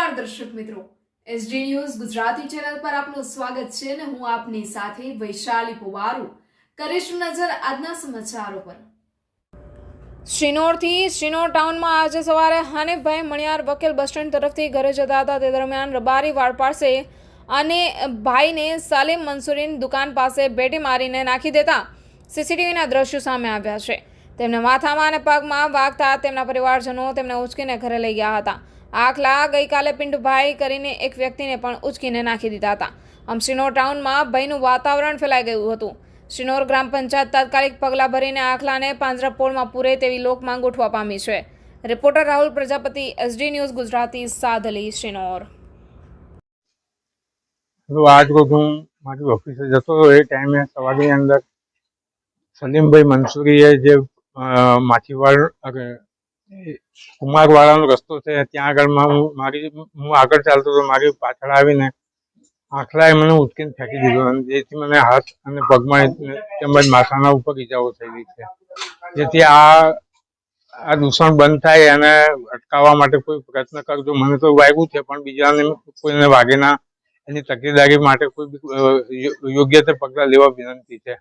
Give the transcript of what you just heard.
નમસ્કાર દર્શક મિત્રો. એસડી ન્યૂઝ ગુજરાતી ચેનલ પર આપનું સ્વાગત છે અને હું આપની સાથે વૈશાલી પુવારુ. કરીશું નજર આજના સમાચારો પર. શ્રીનોરથી શ્રીનોર ટાઉનમાં આજે સવારે હાનિફભાઈ મણિયાર વકીલ બસ સ્ટેન્ડ તરફથી ઘરે જતા હતા. તે દરમિયાન રબારી વાડ પાસે અને ભાઈને સાલિમ મંસૂરીની દુકાન પાસે બેટી મારીને નાખી દેતા સીસીટીવીના દ્રશ્યો સામે આવ્યા છે. તેમને માથામાં અને પગમાં વાગતા તેમના પરિવારજનો તેમને ઉચકીને ઘરે લઈ ગયા હતા. આખલા ગઈકાલે પિંડુભાઈ કરીને એક વ્યક્તિને પણ ઉચકીને નાખી દીધા હતા. આમ શ્રીનોર ટાઉનમાં ભયનું વાતાવરણ ફેલાઈ ગયું હતું. શ્રીનોર ગ્રામ પંચાયત તાત્કાલિક પગલાં ભરીને આખલાને પાંજરાપોળમાં પૂરે તેવી લોક માંગ ઉઠવા પામી છે. Reporter Rahul Prajapati, SD news Gujarati Sadhli Shrinor. તો આજ રોજ હું મારી ઓફિસે જતો એ ટાઈમે સવારની અંદર સલીમભાઈ મંસૂરીએ જે એ કુમારવાડાનો રસ્તો છે, ત્યાં આગળમાં હું મારી હું આગળ ચાલતો હતો મારી પાછળ આવીને આખલાએ મને ઉચકીને ફેંકી દીધો અને જેથી મને હાથ અને પગમાં તેમજ માથાના ઉપર ઈજાઓ થયેલી છે. જેથી આ આ દૂષણ બંધ થાય અને અટકાવવા માટે કોઈ પ્રયત્ન કરજો. મને તો વાગ્યું છે, પણ બીજાને કોઈને વાગે ના. એની તકેદારી માટે કોઈ યોગ્ય તે પગલાં લેવા વિનંતી છે.